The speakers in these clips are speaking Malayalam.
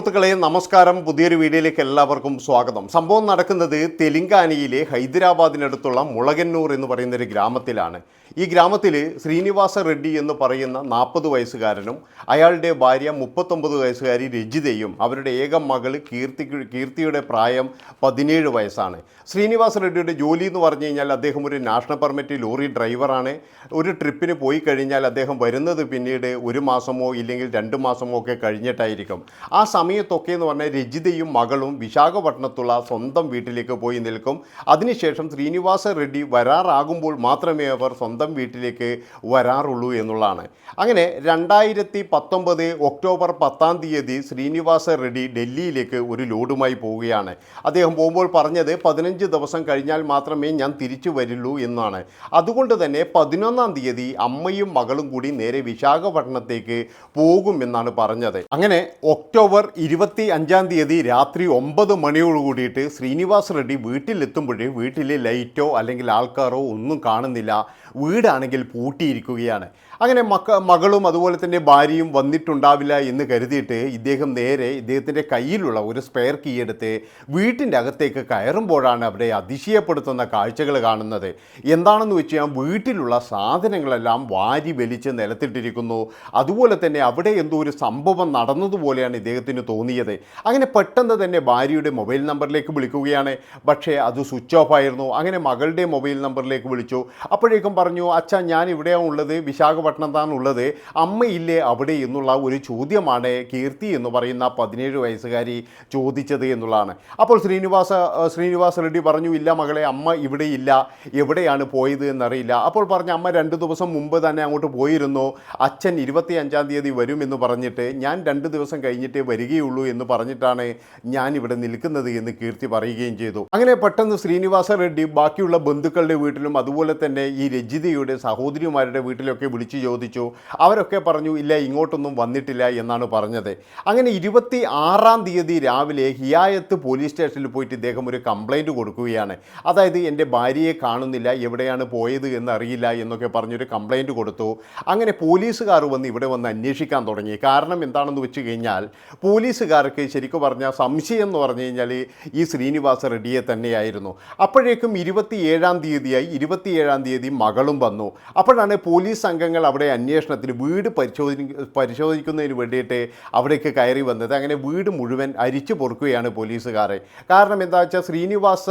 സുഹൃത്തുക്കളെ നമസ്കാരം. പുതിയൊരു വീഡിയോയിലേക്ക് എല്ലാവർക്കും സ്വാഗതം. സംഭവം നടക്കുന്നത് തെലങ്കാനയിലെ ഹൈദരാബാദിനടുത്തുള്ള മുളകന്നൂർ എന്ന് പറയുന്ന ഒരു ഗ്രാമത്തിലാണ്. ഈ ഗ്രാമത്തിൽ ശ്രീനിവാസ റെഡ്ഡി എന്ന് പറയുന്ന നാൽപ്പത് വയസ്സുകാരനും അയാളുടെ ഭാര്യ മുപ്പത്തൊമ്പത് വയസ്സുകാരി രജിതയും അവരുടെ ഏക മകൾ കീർത്തി കീർത്തിയുടെ പ്രായം പതിനേഴ് വയസ്സാണ്. ശ്രീനിവാസ റെഡ്ഡിയുടെ ജോലി എന്ന് പറഞ്ഞു കഴിഞ്ഞാൽ അദ്ദേഹം ഒരു നാഷണൽ പെർമിറ്റ് ലോറി ഡ്രൈവറാണ്. ഒരു ട്രിപ്പിന് പോയി കഴിഞ്ഞാൽ അദ്ദേഹം വരുന്നത് പിന്നീട് ഒരു മാസമോ ഇല്ലെങ്കിൽ രണ്ട് മാസമോ ഒക്കെ കഴിഞ്ഞിട്ടായിരിക്കും. ആ സമയത്തൊക്കെ എന്ന് പറഞ്ഞാൽ രജിതയും മകളും വിശാഖപട്ടണത്തുള്ള സ്വന്തം വീട്ടിലേക്ക് പോയി നിൽക്കും. അതിനുശേഷം ശ്രീനിവാസ റെഡ്ഡി വരാറാകുമ്പോൾ മാത്രമേ അവർ സ്വന്തം വീട്ടിലേക്ക് വരാറുള്ളൂ എന്നുള്ളതാണ്. അങ്ങനെ രണ്ടായിരത്തി പത്തൊമ്പത് ഒക്ടോബർ പത്താം തീയതി ശ്രീനിവാസ റെഡ്ഡി ഡൽഹിയിലേക്ക് ഒരു ലോഡുമായി പോവുകയാണ്. അദ്ദേഹം പോകുമ്പോൾ പറഞ്ഞത് പതിനഞ്ച് ദിവസം കഴിഞ്ഞാൽ മാത്രമേ ഞാൻ തിരിച്ചു വരുള്ളൂ എന്നാണ്. അതുകൊണ്ട് തന്നെ പതിനൊന്നാം തീയതി അമ്മയും മകളും കൂടി നേരെ വിശാഖപട്ടണത്തേക്ക് പോകുമെന്നാണ് പറഞ്ഞത്. അങ്ങനെ ഒക്ടോബർ ഇരുപത്തി അഞ്ചാം തീയതി രാത്രി ഒമ്പത് മണിയോട് കൂടിയിട്ട് ശ്രീനിവാസ് റെഡ്ഡി വീട്ടിലെത്തുമ്പോഴേ വീട്ടിലെ ലൈറ്റോ അല്ലെങ്കിൽ ആൾക്കാരോ ഒന്നും കാണുന്നില്ല. വീടാണെങ്കിൽ പൂട്ടിയിരിക്കുകയാണ്. അങ്ങനെ മക്ക മകളും അതുപോലെ തന്നെ ഭാര്യയും വന്നിട്ടുണ്ടാവില്ല എന്ന് കരുതിയിട്ട് ഇദ്ദേഹം നേരെ ഇദ്ദേഹത്തിന്റെ കയ്യിലുള്ള ഒരു സ്പെയർ കീ എടുത്ത് വീട്ടിന്റെ അകത്തേക്ക് കയറുമ്പോഴാണ് അവിടെ അതിശയപ്പെടുത്തുന്ന കാഴ്ചകൾ കാണുന്നത്. എന്താണെന്ന് വെച്ച് കഴിഞ്ഞാൽ വീട്ടിലുള്ള സാധനങ്ങളെല്ലാം വാരി വലിച്ച് നിലത്തിട്ടിരിക്കുന്നു. അതുപോലെ തന്നെ അവിടെ എന്തോ ഒരു സംഭവം നടന്നതുപോലെയാണ് ഇദ്ദേഹത്തിന് തോന്നിയത്. അങ്ങനെ പെട്ടെന്ന് തന്നെ ഭാര്യയുടെ മൊബൈൽ നമ്പറിലേക്ക് വിളിക്കുകയാണ്. പക്ഷേ അത് സ്വിച്ച് ഓഫ് ആയിരുന്നു. അങ്ങനെ മകളുടെ മൊബൈൽ നമ്പറിലേക്ക് വിളിച്ചു. അപ്പോഴേക്കും പറഞ്ഞു അച്ഛാ ഞാൻ ഇവിടെയാണ് ഉള്ളത് വിശാഖപട്ടണത്താണ് ഉള്ളത് അമ്മയില്ലേ അവിടെ എന്നുള്ള ഒരു ചോദ്യമാണ് കീർത്തി എന്ന് പറയുന്ന പതിനേഴ് വയസ്സുകാരി ചോദിച്ചത് എന്നുള്ളതാണ്. അപ്പോൾ ശ്രീനിവാസ ശ്രീനിവാസ റെഡ്ഡി പറഞ്ഞു ഇല്ല മകളെ അമ്മ ഇവിടെ ഇല്ല. എവിടെയാണ് പോയത് എന്നറിയില്ല. അപ്പോൾ പറഞ്ഞ അമ്മ രണ്ട് ദിവസം മുമ്പ് തന്നെ അങ്ങോട്ട് പോയിരുന്നു. അച്ഛൻ ഇരുപത്തി അഞ്ചാം തീയതി വരുമെന്ന് പറഞ്ഞിട്ട് ഞാൻ രണ്ട് ദിവസം കഴിഞ്ഞിട്ടേ വരികയുള്ളൂ എന്ന് പറഞ്ഞിട്ടാണ് ഞാൻ ഇവിടെ നിൽക്കുന്നത് എന്ന് കീർത്തി പറയുകയും ചെയ്തു. അങ്ങനെ പെട്ടെന്ന് ശ്രീനിവാസ റെഡ്ഡി ബാക്കിയുള്ള ബന്ധുക്കളുടെ വീട്ടിലും അതുപോലെ തന്നെ ഈ രജിതയുടെ സഹോദരിമാരുടെ വീട്ടിലൊക്കെ വിളിച്ചു ചോദിച്ചു. അവരൊക്കെ പറഞ്ഞു ഇല്ല ഇങ്ങോട്ടൊന്നും വന്നിട്ടില്ല എന്നാണ് പറഞ്ഞത്. അങ്ങനെ ഇരുപത്തി ആറാം തീയതി രാവിലെ ഹിയായത്ത് പോലീസ് സ്റ്റേഷനിൽ പോയിട്ട് ഇദ്ദേഹം ഒരു കംപ്ലൈന്റ് കൊടുക്കുകയാണ്. അതായത് എന്റെ ഭാര്യയെ കാണുന്നില്ല എവിടെയാണ് പോയത് എന്നറിയില്ല എന്നൊക്കെ പറഞ്ഞൊരു കംപ്ലൈന്റ് കൊടുത്തു. അങ്ങനെ പോലീസുകാർ വന്ന് ഇവിടെ വന്ന് അന്വേഷിക്കാൻ തുടങ്ങി. കാരണം എന്താണെന്ന് വെച്ച് കഴിഞ്ഞാൽ പോലീസുകാർക്ക് ശരിക്കും പറഞ്ഞാൽ സംശയം എന്ന് പറഞ്ഞു കഴിഞ്ഞാൽ ഈ ശ്രീനിവാസ റെഡ്ഡിയെ തന്നെയായിരുന്നു. അപ്പോഴേക്കും ഇരുപത്തിയേഴാം തീയതിയായി ഇരുപത്തിയേഴാം തീയതി മകളും വന്നു. അപ്പോഴാണ് പോലീസ് സംഘങ്ങൾ അവിടെ അന്വേഷണത്തിന് വീട് പരിശോധി പരിശോധിക്കുന്നതിന് വേണ്ടിയിട്ട് അവിടേക്ക് കയറി വന്നത്. അങ്ങനെ വീട് മുഴുവൻ അരിച്ചു പൊറുക്കുകയാണ് പോലീസുകാരെ. കാരണം എന്താ വെച്ചാൽ ശ്രീനിവാസ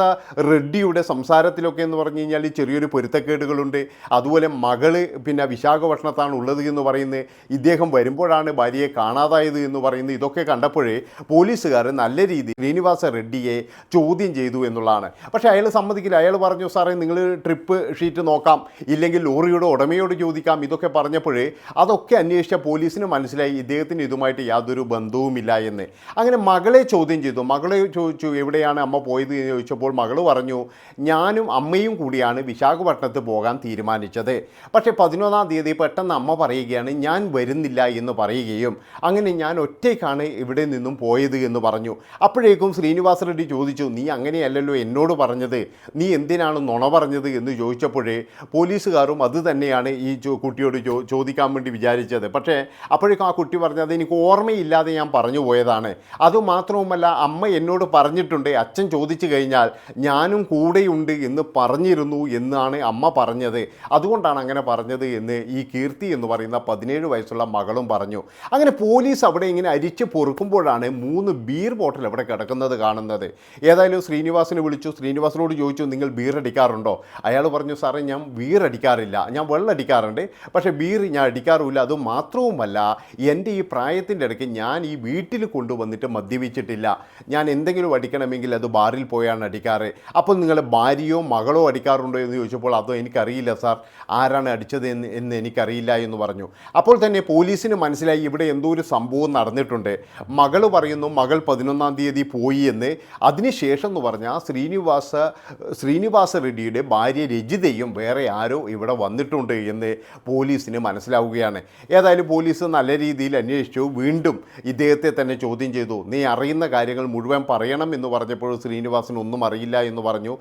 റെഡ്ഡിയുടെ സംസാരത്തിലൊക്കെ എന്ന് പറഞ്ഞു കഴിഞ്ഞാൽ ചെറിയൊരു പൊരുത്തക്കേടുകളുണ്ട്. അതുപോലെ മകൾ പിന്നെ വിശാഖപട്ടണത്താണ് ഉള്ളത് എന്ന് പറയുന്നത്. ഇദ്ദേഹം വരുമ്പോഴാണ് ഭാര്യയെ കാണാതായത് എന്ന് പറയുന്നത്. ഇതൊക്കെ കണ്ടപ്പോഴേ പോലീസുകാർ നല്ല രീതിയിൽ ശ്രീനിവാസ റെഡ്ഡിയെ ചോദ്യം ചെയ്തു എന്നുള്ളതാണ്. പക്ഷേ അയാൾ സമ്മതിക്കില്ല. അയാൾ പറഞ്ഞു സാറേ നിങ്ങൾ ട്രിപ്പ് ഷീറ്റ് നോക്കാം. ഇല്ലെങ്കിൽ ലോറിയുടെ ഉടമയോട് ചോദിക്കാം. ഇതൊക്കെ പറഞ്ഞപ്പോഴേ അതൊക്കെ അന്വേഷിച്ച പോലീസിന് മനസ്സിലായി ഇദ്ദേഹത്തിന് ഇതുമായിട്ട് യാതൊരു ബന്ധവുമില്ല എന്ന്. അങ്ങനെ മകളെ ചോദ്യം ചെയ്തു. മകളെ ചോദിച്ചു എവിടെയാണ് അമ്മ പോയത്? എന്ന് ചോദിച്ചപ്പോൾ മകൾ പറഞ്ഞു ഞാനും അമ്മയും കൂടിയാണ് വിശാഖപട്ടണത്ത് പോകാൻ തീരുമാനിച്ചത്. പക്ഷേ പതിനൊന്നാം തീയതി പെട്ടെന്ന് അമ്മ പറയുകയാണ് ഞാൻ വരുന്നില്ല എന്ന് പറയുകയും അങ്ങനെ ഞാൻ ഒറ്റയ്ക്കാണ് ഇവിടെ നിന്നും പോയത് എന്ന് പറഞ്ഞു. അപ്പോഴേക്കും ശ്രീനിവാസ റെഡ്ഡി ചോദിച്ചു നീ അങ്ങനെയല്ലല്ലോ എന്നോട് പറഞ്ഞത്. നീ എന്തിനാണ് നുണ പറഞ്ഞത്? എന്ന് ചോദിച്ചപ്പോഴേ പോലീസുകാരും അത് തന്നെയാണ് ഈ ചോ- കുട്ടിയോട് ചോ ചോദിക്കാൻ വേണ്ടി വിചാരിച്ചത്. പക്ഷേ അപ്പോഴേക്കും ആ കുട്ടി പറഞ്ഞത് എനിക്ക് ഓർമ്മയില്ലാതെ ഞാൻ പറഞ്ഞു പോയതാണ്. അതുമാത്രവുമല്ല അമ്മ എന്നോട് പറഞ്ഞിട്ടുണ്ട് അച്ഛൻ ചോദിച്ചു കഴിഞ്ഞാൽ ഞാനും കൂടെയുണ്ട് എന്ന് പറഞ്ഞിരുന്നു എന്നാണ് അമ്മ പറഞ്ഞത്. അതുകൊണ്ടാണ് അങ്ങനെ പറഞ്ഞത് എന്ന് ഈ കീർത്തി എന്ന് പറയുന്ന പതിനേഴ് വയസ്സുള്ള മകളും പറഞ്ഞു. അങ്ങനെ പോലീസ് അവിടെ ഇങ്ങനെ അരിച്ച് പൊറുക്കുമ്പോഴാണ് മൂന്ന് ബീർ ബോട്ടിൽ അവിടെ കിടക്കുന്നത് കാണുന്നത്. ഏതായാലും ശ്രീനിവാസിനെ വിളിച്ചു. ശ്രീനിവാസിനോട് ചോദിച്ചു നിങ്ങൾ ബീർ അടിക്കാറുണ്ടോ? അയാൾ പറഞ്ഞു സാറേ ഞാൻ ബീർ അടിക്കാറില്ല. ഞാൻ വെള്ളം അടിക്കാറുണ്ട് പക്ഷേ ബീർ ഞാൻ അടിക്കാറുമില്ല. അത് മാത്രവുമല്ല എന്റെ ഈ പ്രായത്തിന്റെ ഇടയ്ക്ക് ഞാൻ ഈ വീട്ടിൽ കൊണ്ടുവന്നിട്ട് മദ്യപിച്ചിട്ടില്ല. ഞാൻ എന്തെങ്കിലും അടിക്കണമെങ്കിൽ അത് ബാറിൽ പോയാണ് അടിക്കാറ്. അപ്പോൾ നിങ്ങൾ ഭാര്യയോ മകളോ അടിക്കാറുണ്ടോ എന്ന് ചോദിച്ചപ്പോൾ അതോ എനിക്കറിയില്ല സാർ. ആരാണ് അടിച്ചത് എന്ന് എന്ന് എനിക്കറിയില്ല എന്ന് പറഞ്ഞു. അപ്പോൾ തന്നെ പോലീസിന് മനസ്സിലായി ഇവിടെ എന്തോ ഒരു സംഭവം നടന്നിട്ടുണ്ട്. മകൾ പറയുന്നു മകൾ പതിനൊന്നാം തീയതി പോയി എന്ന്. അതിനുശേഷം എന്ന് പറഞ്ഞാൽ ശ്രീനിവാസ ശ്രീനിവാസ റെഡ്ഡിയുടെ ഭാര്യ രജിതയും വേറെ ആരോ ഇവിടെ വന്നിട്ടുണ്ട് എന്ന് പോലീസിന് മനസ്സിലാവുകയാണ്. ഏതായാലും പോലീസ് നല്ല രീതിയിൽ അന്വേഷിച്ചു. വീണ്ടും ഇദ്ദേഹത്തെ തന്നെ ചോദ്യം ചെയ്തു. നീ അറിയുന്ന കാര്യങ്ങൾ മുഴുവൻ പറയണം എന്ന് പറഞ്ഞപ്പോൾ ശ്രീനിവാസൻ ഒന്നും അറിയില്ല എന്ന് പറഞ്ഞു.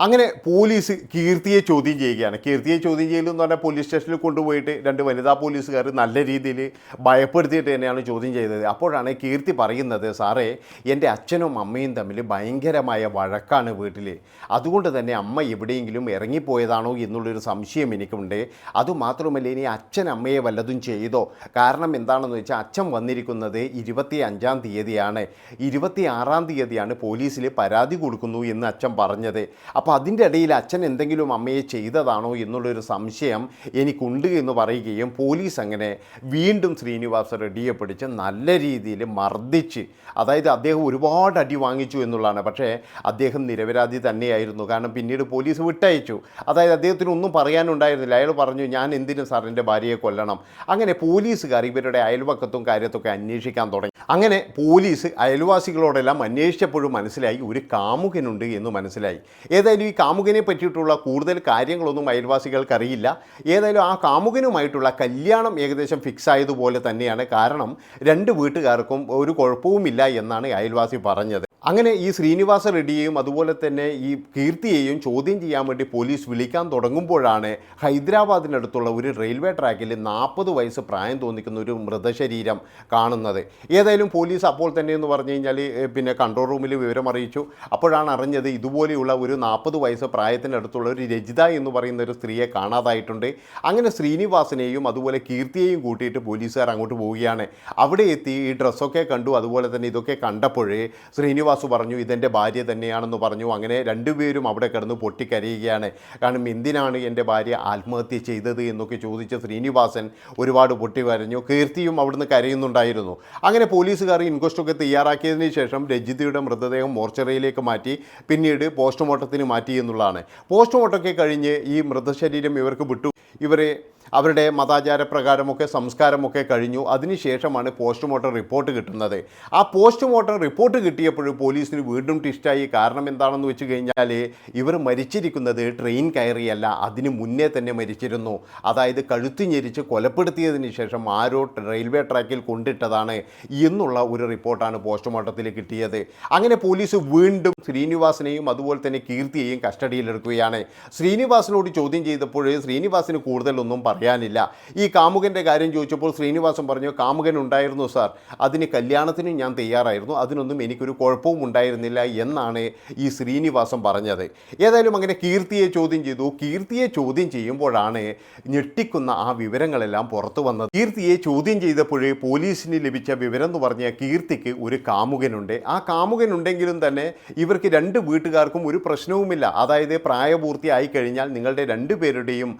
അങ്ങനെ പോലീസ് കീർത്തിയെ ചോദ്യം ചെയ്യുകയാണ്. കീർത്തിയെ ചോദ്യം ചെയ്യലെന്ന് പറഞ്ഞാൽ പോലീസ് സ്റ്റേഷനിൽ കൊണ്ടുപോയിട്ട് രണ്ട് വനിതാ പോലീസുകാർ നല്ല രീതിയിൽ ഭയപ്പെടുത്തിയിട്ട് തന്നെയാണ് ചോദ്യം ചെയ്തത്. അപ്പോഴാണ് കീർത്തി പറയുന്നത് സാറേ എന്റെ അച്ഛനും അമ്മയും തമ്മിൽ ഭയങ്കരമായ വഴക്കാണ് വീട്ടിൽ. അതുകൊണ്ട് തന്നെ അമ്മ എവിടെയെങ്കിലും ഇറങ്ങിപ്പോയതാണോ എന്നുള്ളൊരു സംശയം എനിക്കുണ്ട്. അതുമാത്രമല്ല ഇനി അച്ഛൻ അമ്മയെ വല്ലതും ചെയ്തോ? കാരണം എന്താണെന്ന് വെച്ചാൽ അച്ഛൻ വന്നിരിക്കുന്നത് ഇരുപത്തി അഞ്ചാം തീയതിയാണ്. ഇരുപത്തി ആറാം തീയതിയാണ് പോലീസിൽ പരാതി കൊടുക്കുന്നു എന്ന് അച്ഛൻ പറഞ്ഞത്. അപ്പോൾ അതിന്റെ ഇടയിൽ അച്ഛൻ എന്തെങ്കിലും അമ്മയെ ചെയ്തതാണോ എന്നുള്ളൊരു സംശയം എനിക്കുണ്ട് എന്ന് പറയുകയും പോലീസ് അങ്ങനെ വീണ്ടും ശ്രീനിവാസ റെഡ്ഡിയെ പിടിച്ച് നല്ല രീതിയിൽ മർദ്ദിച്ച് അതായത് അദ്ദേഹം ഒരുപാട് അടി വാങ്ങിച്ചു എന്നുള്ളതാണ്. പക്ഷേ അദ്ദേഹം നിരപരാധി തന്നെയായിരുന്നു. കാരണം പിന്നീട് പോലീസ് വിട്ടയച്ചു. അതായത് അദ്ദേഹത്തിന് ഒന്നും പറയാനുണ്ടായിരുന്നില്ല. അയാൾ പറഞ്ഞു ഞാൻ എന്തിനും സാർ എന്റെ ഭാര്യയെ കൊല്ലണം. അങ്ങനെ പോലീസുകാർ ഇവരുടെ അയൽവക്കത്തും കാര്യത്തൊക്കെ അന്വേഷിക്കാൻ തുടങ്ങി. അങ്ങനെ പോലീസ് അയൽവാസികളോടെല്ലാം അന്വേഷിച്ചപ്പോഴും മനസ്സിലായി ഒരു കാമുകനുണ്ട് എന്ന് മനസ്സിലായി. ഏതായാലും ഈ കാമുകനെ പറ്റിയിട്ടുള്ള കൂടുതൽ കാര്യങ്ങളൊന്നും അയൽവാസികൾക്ക് അറിയില്ല ഏതായാലും ആ കാമുകനുമായിട്ടുള്ള കല്യാണം ഏകദേശം ഫിക്സ് ആയതുപോലെ തന്നെയാണ്. കാരണം രണ്ട് വീട്ടുകാർക്കും ഒരു കുഴപ്പവുമില്ല എന്നാണ് അയൽവാസി പറഞ്ഞത്. അങ്ങനെ ഈ ശ്രീനിവാസ റെഡ്ഡിയെയും അതുപോലെ തന്നെ ഈ കീർത്തിയെയും ചോദ്യം ചെയ്യാൻ വേണ്ടി പോലീസ് വിളിക്കാൻ തുടങ്ങുമ്പോഴാണ് ഹൈദരാബാദിനടുത്തുള്ള ഒരു റെയിൽവേ ട്രാക്കിൽ നാൽപ്പത് വയസ്സ് പ്രായം തോന്നിക്കുന്ന ഒരു മൃതശരീരം കാണുന്നത്. ഏതായാലും പോലീസ് അപ്പോൾ തന്നെ എന്ന് പറഞ്ഞു കഴിഞ്ഞാൽ പിന്നെ കൺട്രോൾ റൂമിൽ വിവരം അറിയിച്ചു. അപ്പോഴാണ് അറിഞ്ഞത് ഇതുപോലെയുള്ള ഒരു നാൽപ്പത് വയസ്സ് പ്രായത്തിനടുത്തുള്ള ഒരു രജിത എന്ന് പറയുന്ന ഒരു സ്ത്രീയെ കാണാതായിട്ടുണ്ട്. അങ്ങനെ ശ്രീനിവാസനെയും അതുപോലെ കീർത്തിയെയും കൂട്ടിയിട്ട് പോലീസുകാർ അങ്ങോട്ട് പോവുകയാണ്. അവിടെ എത്തി ഈ ഡ്രസ്സൊക്കെ കണ്ടു. അതുപോലെ തന്നെ ഇതൊക്കെ കണ്ടപ്പോഴേ ശ്രീനിവാസ് പറഞ്ഞു ഇതെന്റെ ഭാര്യ തന്നെയാണെന്ന് പറഞ്ഞു. അങ്ങനെ രണ്ടുപേരും അവിടെ കിടന്ന് പൊട്ടിക്കരയുകയാണ്. കാരണം എന്തിനാണ് എന്റെ ഭാര്യ ആത്മഹത്യ ചെയ്തത്? എന്നൊക്കെ ചോദിച്ച ശ്രീനിവാസൻ ഒരുപാട് പൊട്ടി വരഞ്ഞു കീർത്തിയും അവിടുന്ന് കരയുന്നുണ്ടായിരുന്നു. അങ്ങനെ പോലീസുകാർ ഇൻക്വസ്റ്റൊക്കെ തയ്യാറാക്കിയതിന് ശേഷം രജിതയുടെ മൃതദേഹം മോർച്ചറിയിലേക്ക് മാറ്റി പിന്നീട് പോസ്റ്റ്മോർട്ടത്തിന് മാറ്റി എന്നുള്ളതാണ്. പോസ്റ്റ്മോർട്ടമൊക്കെ കഴിഞ്ഞ് ഈ മൃതശരീരം ഇവർക്ക് വിട്ടു. ഇവരെ അവരുടെ മതാചാരപ്രകാരമൊക്കെ സംസ്കാരമൊക്കെ കഴിഞ്ഞു. അതിനുശേഷമാണ് പോസ്റ്റ്മോർട്ടം റിപ്പോർട്ട് കിട്ടുന്നത്. ആ പോസ്റ്റ്മോർട്ടം റിപ്പോർട്ട് കിട്ടിയപ്പോൾ പോലീസിന് വീണ്ടും ടിസ്റ്റായി കാരണം എന്താണെന്ന് വെച്ച് കഴിഞ്ഞാൽ ഇവർ മരിച്ചിരിക്കുന്നത് ട്രെയിൻ കയറിയല്ല. അതിന് മുന്നേ തന്നെ മരിച്ചിരുന്നു. അതായത് കഴുത്ത് ഞെരിച്ച് കൊലപ്പെടുത്തിയതിന് ശേഷം ആരോ റെയിൽവേ ട്രാക്കിൽ കൊണ്ടിട്ടതാണ് എന്നുള്ള ഒരു റിപ്പോർട്ടാണ് പോസ്റ്റ്മോർട്ടത്തിൽ കിട്ടിയത്. അങ്ങനെ പോലീസ് വീണ്ടും ശ്രീനിവാസിനെയും അതുപോലെ തന്നെ കീർത്തിയെയും കസ്റ്റഡിയിലെടുക്കുകയാണ്. ശ്രീനിവാസിനോട് ചോദ്യം ചെയ്തപ്പോൾ ശ്രീനിവാസിന് കൂടുതലൊന്നും പറയാനില്ല. ഈ കാമുകന്റെ കാര്യം ചോദിച്ചപ്പോൾ ശ്രീനിവാസൻ പറഞ്ഞു കാമുകൻ ഉണ്ടായിരുന്നു സാർ. അതിന് കല്യാണത്തിന് ഞാൻ തയ്യാറായിരുന്നു. അതിനൊന്നും എനിക്കൊരു കുഴപ്പവും ഉണ്ടായിരുന്നില്ല എന്നാണ് ഈ ശ്രീനിവാസം പറഞ്ഞത്. ഏതായാലും അങ്ങനെ കീർത്തിയെ ചോദ്യം ചെയ്തു. കീർത്തിയെ ചോദ്യം ചെയ്യുമ്പോഴാണ് ഞെട്ടിക്കുന്ന ആ വിവരങ്ങളെല്ലാം പുറത്തു വന്നത്. കീർത്തിയെ ചോദ്യം ചെയ്തപ്പോഴേ പോലീസിന് ലഭിച്ച വിവരം എന്ന് പറഞ്ഞ കീർത്തിക്ക് ഒരു കാമുകനുണ്ട്. ആ കാമുകനുണ്ടെങ്കിലും തന്നെ ഇവർക്ക് രണ്ട് വീട്ടുകാർക്കും ഒരു പ്രശ്നവുമില്ല. അതായത് പ്രായപൂർത്തിയായി കഴിഞ്ഞാൽ നിങ്ങളുടെ രണ്ട് പേരുടെയും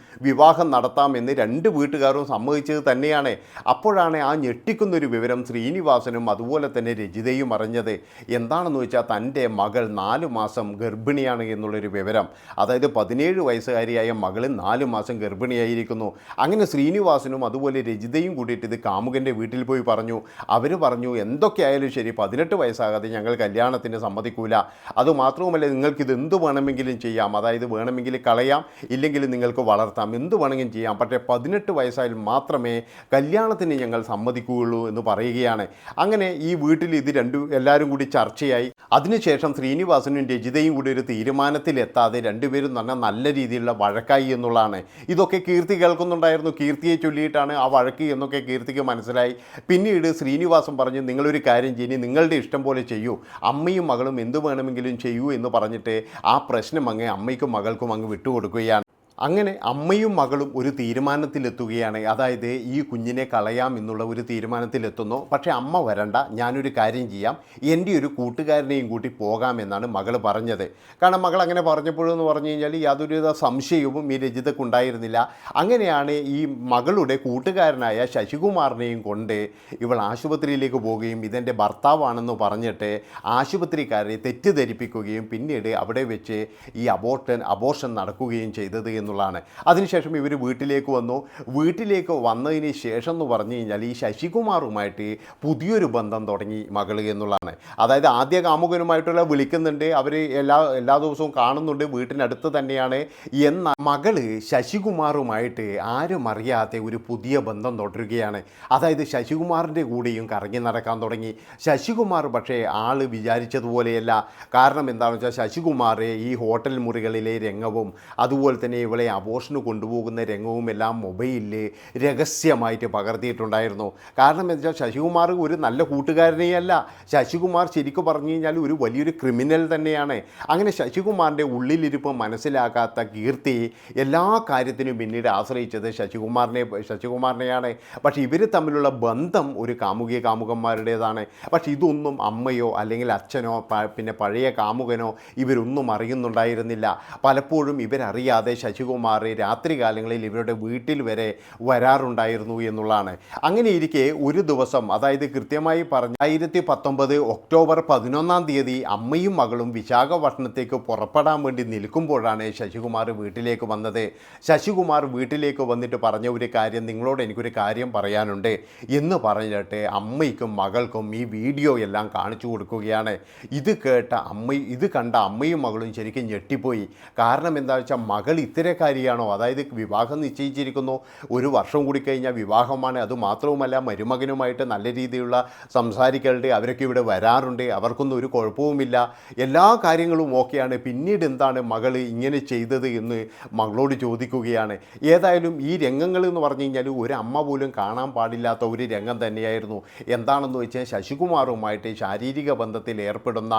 വിവാഹം നടത്താമെന്ന് രണ്ട് വീട്ടുകാരും സമ്മതിച്ചത് തന്നെയാണ്. അപ്പോഴാണ് ആ ഞെട്ടിക്കുന്നൊരു വിവരം ശ്രീനിവാസനും അതുപോലെ തന്നെ രജിതയും അറിഞ്ഞത്. എന്താണെന്ന് വെച്ചാൽ തന്റെ മകൾ നാല് മാസം ഗർഭിണിയാണ് എന്നുള്ളൊരു വിവരം. അതായത് പതിനേഴ് വയസ്സുകാരിയായ മകൾ നാല് മാസം ഗർഭിണിയായിരിക്കുന്നു. അങ്ങനെ ശ്രീനിവാസനും അതുപോലെ രജിതയും കൂടിയിട്ട് ഇത് കാമുകന്റെ വീട്ടിൽ പോയി പറഞ്ഞു. അവർ പറഞ്ഞു എന്തൊക്കെയായാലും ശരി പതിനെട്ട് വയസ്സാകാതെ ഞങ്ങൾ കല്യാണത്തിന് സമ്മതിക്കൂല. അതുമാത്രവുമല്ല നിങ്ങൾക്കിത് എന്ത് വേണമെങ്കിലും ചെയ്യാം. അതായത് വേണമെങ്കിൽ കളയാം ഇല്ലെങ്കിൽ നിങ്ങൾക്ക് വളർത്താം. എന്ത് വേണമെങ്കിലും ചെയ്യാം. പക്ഷേ പതിനെട്ട് വയസ്സായാൽ മാത്രമേ കല്യാണത്തിന് ഞങ്ങൾ സമ്മതിക്കുകയുള്ളൂ എന്ന് പറയുകയാണ്. അങ്ങനെ ഈ വീട്ടിൽ ഇത് രണ്ടു എല്ലാവരും കൂടി ചർച്ചയായി. അതിനുശേഷം ശ്രീനിവാസനും രജിതയും കൂടി ഒരു തീരുമാനത്തിലെത്താതെ രണ്ടുപേരും തന്നെ നല്ല രീതിയിലുള്ള വഴക്കായി എന്നുള്ളതാണ്. ഇതൊക്കെ കീർത്തി കേൾക്കുന്നുണ്ടായിരുന്നു. കീർത്തിയെ ചൊല്ലിയിട്ടാണ് ആ വഴക്ക് എന്നൊക്കെ കീർത്തിക്ക് മനസ്സിലായി. പിന്നീട് ശ്രീനിവാസൻ പറഞ്ഞു നിങ്ങളൊരു കാര്യം ചെയ്യും നിങ്ങളുടെ ഇഷ്ടം പോലെ ചെയ്യൂ. അമ്മയും മകളും എന്ത് വേണമെങ്കിലും ചെയ്യൂ എന്ന് പറഞ്ഞിട്ട് ആ പ്രശ്നം അങ്ങ് അമ്മയ്ക്കും മകൾക്കും അങ്ങ് വിട്ടുകൊടുക്കുകയാണ്. അങ്ങനെ അമ്മയും മകളും ഒരു തീരുമാനത്തിലെത്തുകയാണ്. അതായത് ഈ കുഞ്ഞിനെ കളയാം എന്നുള്ള ഒരു തീരുമാനത്തിലെത്തുന്നു. പക്ഷേ അമ്മ വരണ്ട ഞാനൊരു കാര്യം ചെയ്യാം. എന്റെ ഒരു കൂട്ടുകാരനെയും കൂട്ടി പോകാമെന്നാണ് മകൾ പറഞ്ഞത്. കാരണം മകൾ അങ്ങനെ പറഞ്ഞപ്പോഴെന്ന് പറഞ്ഞു കഴിഞ്ഞാൽ യാതൊരുവിധ സംശയവും ഈ രജിതക്കുണ്ടായിരുന്നില്ല. അങ്ങനെയാണ് ഈ മകളുടെ കൂട്ടുകാരനായ ശശികുമാറിനെയും കൊണ്ട് ഇവൾ ആശുപത്രിയിലേക്ക് പോവുകയും ഇതെന്റെ ഭർത്താവാണെന്ന് പറഞ്ഞിട്ട് ആശുപത്രിക്കാരെ തെറ്റിദ്ധരിപ്പിക്കുകയും പിന്നീട് അവിടെ വെച്ച് ഈ അബോർട്ടൻ അബോർഷൻ നടക്കുകയും ചെയ്തത് എന്നുള്ളതാണ് അതിനുശേഷം ഇവർ വീട്ടിലേക്ക് വന്നു. വീട്ടിലേക്ക് വന്നതിന് ശേഷം എന്ന് പറഞ്ഞു കഴിഞ്ഞാൽ ഈ ശശികുമാറുമായിട്ട് പുതിയൊരു ബന്ധം തുടങ്ങി മകൾ എന്നുള്ളതാണ്. അതായത് ആദ്യ കാമുകനുമായിട്ടുള്ള വിളിക്കുന്നുണ്ട്. അവർ എല്ലാ എല്ലാ ദിവസവും കാണുന്നുണ്ട്. വീട്ടിനടുത്ത് തന്നെയാണ്. എന്ന മകൾ ശശികുമാറുമായിട്ട് ആരും അറിയാത്ത ഒരു പുതിയ ബന്ധം തുടരുകയാണ്. അതായത് ശശികുമാറിന്റെ കൂടെയും കറങ്ങി നടക്കാൻ തുടങ്ങി. ശശികുമാർ പക്ഷേ ആൾ വിചാരിച്ചതുപോലെയല്ല. കാരണം എന്താണെന്ന് വെച്ചാൽ ശശികുമാർ ഈ ഹോട്ടൽ മുറികളിലെ രംഗവും അതുപോലെ തന്നെ ഇവളെ അബോഷന് കൊണ്ടുപോകുന്ന രംഗവും എല്ലാം മൊബൈലിൽ രഹസ്യമായിട്ട് പകർത്തിയിട്ടുണ്ടായിരുന്നു. കാരണം എന്താ വെച്ചാൽ ശശികുമാർ ഒരു നല്ല കൂട്ടുകാരനെയല്ല ശശികുമാർ ശരിക്കും പറഞ്ഞു കഴിഞ്ഞാൽ ഒരു വലിയൊരു ക്രിമിനൽ തന്നെയാണ്. അങ്ങനെ ശശികുമാറിന്റെ ഉള്ളിലിരിപ്പ് മനസ്സിലാക്കാത്ത കീർത്തി എല്ലാ കാര്യത്തിനും പിന്നീട് ആശ്രയിച്ചത് ശശികുമാറിനെ ശശികുമാറിനെയാണ്. പക്ഷേ ഇവർ തമ്മിലുള്ള ബന്ധം ഒരു കാമുകിയ കാമുകന്മാരുടേതാണ്. പക്ഷേ ഇതൊന്നും അമ്മയോ അല്ലെങ്കിൽ അച്ഛനോ പിന്നെ പഴയ കാമുകനോ ഇവരൊന്നും അറിയുന്നുണ്ടായിരുന്നില്ല. പലപ്പോഴും ഇവരറിയാതെ ശശികുമാർ രാത്രികാലങ്ങളിൽ ഇവരുടെ വീട്ടിൽ വരെ വരാറുണ്ടായിരുന്നു എന്നുള്ളതാണ്. അങ്ങനെ ഇരിക്കെ ഒരു ദിവസം അതായത് കൃത്യമായി പറഞ്ഞ ആയിരത്തി പത്തൊമ്പത് ഒക്ടോബർ പതിനൊന്നാം തീയതി അമ്മയും മകളും വിശാഖപട്ടണത്തേക്ക് പുറപ്പെടാൻ വേണ്ടി നിൽക്കുമ്പോഴാണ് ശശികുമാർ വീട്ടിലേക്ക് വന്നത്. ശശികുമാർ വീട്ടിലേക്ക് വന്നിട്ട് പറഞ്ഞ ഒരു കാര്യം നിങ്ങളോട് എനിക്കൊരു കാര്യം പറയാനുണ്ട്. എന്ന് പറഞ്ഞിട്ട് അമ്മയ്ക്കും മകൾക്കും ഈ വീഡിയോ എല്ലാം കാണിച്ചു കൊടുക്കുകയാണ്. ഇത് കേട്ട അമ്മ ഇത് കണ്ട അമ്മയും മകളും ശരിക്കും ഞെട്ടിപ്പോയി. കാരണം എന്താ വെച്ചാൽ മകൾ ഇത്തരക്കാരിയാണോ അതായത് വിവാഹം നിശ്ചയിച്ചിരിക്കുന്നു ഒരു വർഷം കൂടി കഴിഞ്ഞാൽ വിവാഹമാണ്. അത് മാത്രവുമല്ല മരുമകനുമായിട്ട് നല്ല രീതിയിലുള്ള സംസാരിക്കലുണ്ട് അവരൊക്കെ ഇവിടെ വരാറുണ്ട് അവർക്കൊന്നും ഒരു കുഴപ്പവുമില്ല. എല്ലാ കാര്യങ്ങളും ഓക്കെയാണ്. പിന്നീട് എന്താണ് മകൾ ഇങ്ങനെ ചെയ്തത് എന്ന് മകളോട് ചോദിക്കുകയാണ്. ഏതായാലും ഈ രംഗങ്ങൾ എന്ന് പറഞ്ഞു കഴിഞ്ഞാൽ ഒരു അമ്മ പോലും കാണാൻ പാടില്ലാത്ത ഒരു രംഗം തന്നെയായിരുന്നു. എന്താണെന്ന് വെച്ചാൽ ശശികുമാറുമായിട്ട് ശാരീരിക ബന്ധത്തിൽ ഏർപ്പെടുന്ന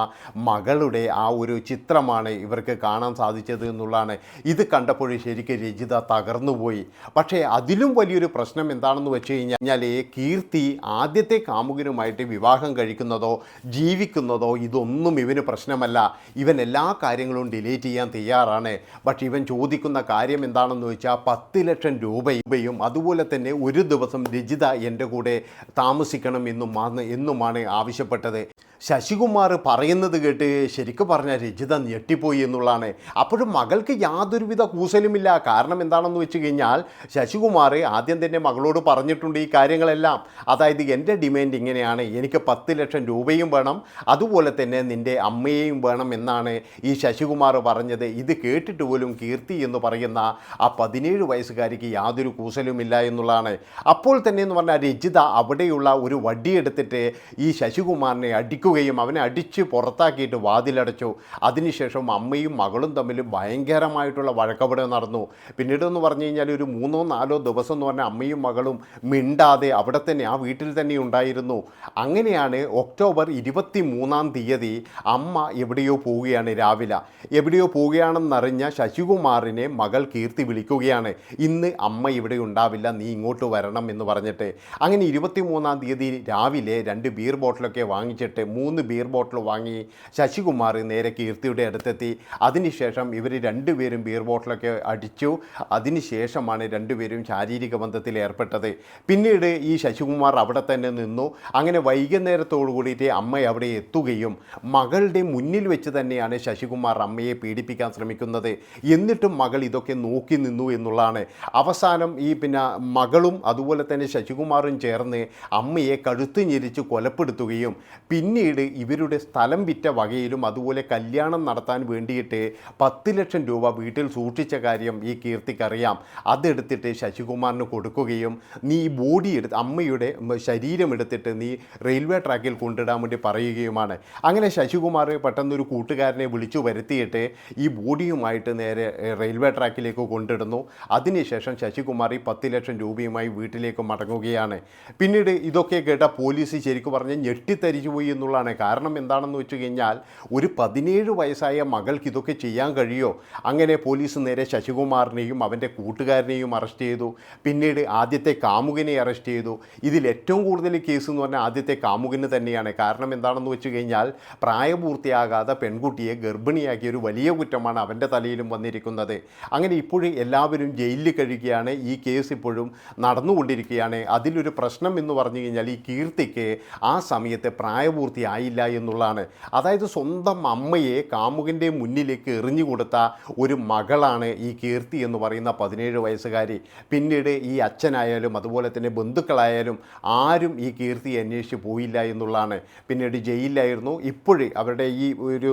മകളുടെ ആ ഒരു ചിത്രമാണ് ഇവർക്ക് കാണാൻ സാധിച്ചത് എന്നുള്ളതാണ്. ഇത് കണ്ടപ്പോൾ ശരിക്കും രചിത തകർന്നുപോയി. പക്ഷേ അതിലും വലിയൊരു പ്രശ്നം എന്താണെന്ന് വെച്ച് കഴിഞ്ഞാൽ കീർത്തി ആദ്യത്തെ കാമുകനുമായിട്ട് വിവാഹം കഴിക്കുന്നതോ ജീവിക്കുന്നതോ ഇതൊന്നും ഇവന് പ്രശ്നമല്ല. ഇവൻ എല്ലാ കാര്യങ്ങളും ഡിലീറ്റ് ചെയ്യാൻ തയ്യാറാണ്. പക്ഷേ ഇവൻ ചോദിക്കുന്ന കാര്യം എന്താണെന്ന് വെച്ചാൽ പത്ത് ലക്ഷം രൂപയും അതുപോലെ തന്നെ ഒരു ദിവസം രചിത എന്റെ കൂടെ താമസിക്കണം എന്നും എന്നുമാണ് ആവശ്യപ്പെട്ടത്. ശശികുമാർ പറയുന്നത് കേട്ട് ശരിക്കും പറഞ്ഞാൽ രചിത ഞെട്ടിപ്പോയി എന്നുള്ളതാണ്. അപ്പോഴും മകൾക്ക് യാതൊരുവിധ കൂസലുമില്ല. കാരണം എന്താണെന്ന് വെച്ച് കഴിഞ്ഞാൽ ശശികുമാർ ആദ്യം തന്നെ മകളോട് പറഞ്ഞിട്ടുണ്ട് ഈ കാര്യങ്ങളെല്ലാം. അതായത് എന്റെ ഡിമാൻഡ് ഇങ്ങനെയാണ്. എനിക്ക് പത്ത് ലക്ഷം രൂപയും വേണം. അതുപോലെ തന്നെ നിന്റെ അമ്മയെയും വേണം എന്നാണ് ഈ ശശികുമാർ പറഞ്ഞത്. ഇത് കേട്ടിട്ട് പോലും കീർത്തി എന്ന് പറയുന്ന ആ പതിനേഴ് വയസ്സുകാരിക്ക് യാതൊരു കൂസലുമില്ല എന്നുള്ളതാണ്. അപ്പോൾ തന്നെ എന്ന് പറഞ്ഞാൽ രചിത അവിടെയുള്ള ഒരു വടിയെടുത്തിട്ട് ഈ ശശികുമാറിനെ അടിക്കുകയും അവനെ അടിച്ച് പുറത്താക്കിയിട്ട് വാതിലടച്ചു. അതിനുശേഷം അമ്മയും മകളും തമ്മിൽ ഭയങ്കരമായിട്ടുള്ള വഴക്കവിടെ നടന്നു. പിന്നീട് എന്ന് പറഞ്ഞു കഴിഞ്ഞാൽ ഒരു മൂന്നോ നാലോ ദിവസം എന്ന് പറഞ്ഞാൽ അമ്മയും മകളും മിണ്ടാതെ അവിടെ തന്നെ ആ വീട്ടിൽ തന്നെ ഉണ്ടായിരുന്നു. അങ്ങനെയാണ് ഒക്ടോബർ ഇരുപത്തി മൂന്നാം തീയതി അമ്മ എവിടെയോ പോവുകയാണ് രാവിലെ. എവിടെയോ പോവുകയാണെന്നറിഞ്ഞ ശശികുമാറിനെ മകൾ കീർത്തി വിളിക്കുകയാണ്. ഇന്ന് അമ്മ ഇവിടെ ഉണ്ടാവില്ല നീ ഇങ്ങോട്ട് വരണം എന്ന് പറഞ്ഞിട്ട്. അങ്ങനെ ഇരുപത്തി മൂന്നാം തീയതി രാവിലെ രണ്ട് ബീർ ബോട്ടിലൊക്കെ വാങ്ങിച്ചിട്ട് മൂന്ന് ബീർ ബോട്ടിൽ വാങ്ങി ശശികുമാർ നേരെ കീർത്തിയുടെ അടുത്തെത്തി. അതിനുശേഷം ഇവർ രണ്ടുപേരും ബീർ ബോട്ടിലൊക്കെ അടിച്ചു. അതിനുശേഷമാണ് രണ്ടുപേരും ശാരീരിക ബന്ധത്തിൽ ഏർപ്പെട്ടത്. പിന്നീട് ഈ ശശികുമാർ അവിടെ തന്നെ നിന്നു. അങ്ങനെ വൈകുന്നേരത്തോടു കൂടിയിട്ട് അമ്മ അവിടെ എത്തുകയും മകളുടെ മുന്നിൽ വെച്ച് തന്നെയാണ് ശശികുമാർ അമ്മയെ പീഡിപ്പിക്കാൻ ശ്രമിക്കുന്നത്. എന്നിട്ടും മകൾ ഇതൊക്കെ നോക്കി നിന്നു എന്നുള്ളതാണ്. അവസാനം ഈ പിന്നെ മകളും അതുപോലെ തന്നെ ശശികുമാറും ചേർന്ന് അമ്മയെ കഴുത്ത് ഞെരിച്ച് കൊലപ്പെടുത്തുകയും പിന്നീട് ഇവരുടെ സ്ഥലം വിറ്റ വകയിലും അതുപോലെ കല്യാണം നടത്താൻ വേണ്ടിയിട്ട് പത്ത് ലക്ഷം രൂപ വീട്ടിൽ സൂക്ഷിച്ച കാര്യം ഈ കീർത്തിക്കറിയാം അതെടുത്തിട്ട് ശശികുമാറിന് കൊടുക്കുകയും നീ ബോഡി എടുത്ത് അമ്മയുടെ ശരീരം എടുത്തിട്ട് നീ റെയിൽവേ ട്രാക്കിൽ കൊണ്ടിടാൻ വേണ്ടി പറയുകയുമാണ്. അങ്ങനെ ശശികുമാർ പെട്ടെന്നൊരു കൂട്ടുകാരനെ വിളിച്ചു വരുത്തിയിട്ട് ഈ ബോഡിയുമായിട്ട് നേരെ റെയിൽവേ ട്രാക്കിലേക്ക് കൊണ്ടിടുന്നു. അതിനുശേഷം ശശികുമാർ ഈ പത്ത് ലക്ഷം രൂപയുമായി വീട്ടിലേക്ക് മടങ്ങുകയാണ്. പിന്നീട് ഇതൊക്കെ കേട്ട പോലീസ് ശരിക്കും പറഞ്ഞാൽ ഞെട്ടിത്തരിച്ചു പോയി എന്നുള്ളതാണ് കാരണം എന്താണെന്ന് വെച്ച് കഴിഞ്ഞാൽ ഒരു പതിനേഴ് വയസ്സായ മകൾക്ക് ഇതൊക്കെ ചെയ്യാൻ കഴിയോ? അങ്ങനെ പോലീസ് നേരെ ശശികുമാറിനെയും അവന്റെ കൂട്ടുകാരനെയും അറസ്റ്റ് ചെയ്തു. പിന്നീട് ആദ്യത്തെ കാമുകനെ അറസ്റ്റ് ചെയ്തു. ഇതിൽ ഏറ്റവും കൂടുതൽ കേസ് എന്ന് പറഞ്ഞാൽ ആദ്യത്തെ കാമുകന് തന്നെയാണ്. കാരണം എന്താണെന്ന് വെച്ച് കഴിഞ്ഞാൽ പ്രായപൂർത്തിയാകാതെ പെൺകുട്ടിയെ ഗർഭിണിയാക്കിയ ഒരു വലിയ കുറ്റമാണ് അവന്റെ തലയിലും വന്നിരിക്കുന്നത്. അങ്ങനെ ഇപ്പോഴും എല്ലാവരും ജയിലിൽ കഴിയുകയാണ്. ഈ കേസ് ഇപ്പോഴും നടന്നുകൊണ്ടിരിക്കുകയാണ്. അതിലൊരു പ്രശ്നം എന്ന് പറഞ്ഞു കഴിഞ്ഞാൽ ഈ കീർത്തിക്ക് ആ സമയത്ത് പ്രായപൂർത്തിയാ ആയില്ല എന്നുള്ളതാണ്. അതായത് സ്വന്തം അമ്മയെ കാമുകന്റെ മുന്നിലേക്ക് എറിഞ്ഞുകൊടുത്ത ഒരു മകളാണ് ഈ കീർത്തി എന്ന് പറയുന്ന പതിനേഴ് വയസ്സുകാരി. പിന്നീട് ഈ അച്ഛനായാലും അതുപോലെ തന്നെ ബന്ധുക്കളായാലും ആരും ഈ കീർത്തി അന്വേഷിച്ച് പോയില്ല എന്നുള്ളതാണ്. പിന്നീട് ജയിലിലായിരുന്നു. ഇപ്പോഴേ അവരുടെ ഈ ഒരു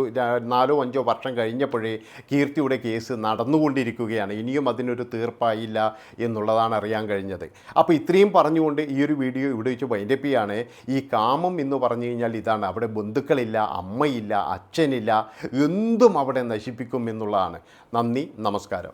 നാലോ അഞ്ചോ വർഷം കഴിഞ്ഞപ്പോഴേ കീർത്തിയുടെ കേസ് നടന്നുകൊണ്ടിരിക്കുകയാണ്. ഇനിയും അതിനൊരു തീർപ്പായില്ല എന്നുള്ളതാണ് അറിയാൻ കഴിഞ്ഞത്. അപ്പോൾ ഇത്രയും പറഞ്ഞുകൊണ്ട് ഈ ഒരു വീഡിയോ ഇവിടെ വെച്ച് വൈൻഡപ്പിയാണ് ഈ കാമം എന്ന് പറഞ്ഞു കഴിഞ്ഞാൽ ഇതാണ്. അവിടെ ബന്ധുക്കളില്ല അമ്മയില്ല അച്ഛനില്ല എന്തും അവിടെ നശിപ്പിക്കും എന്നുള്ളതാണ്. നന്ദി നമസ്കാരം.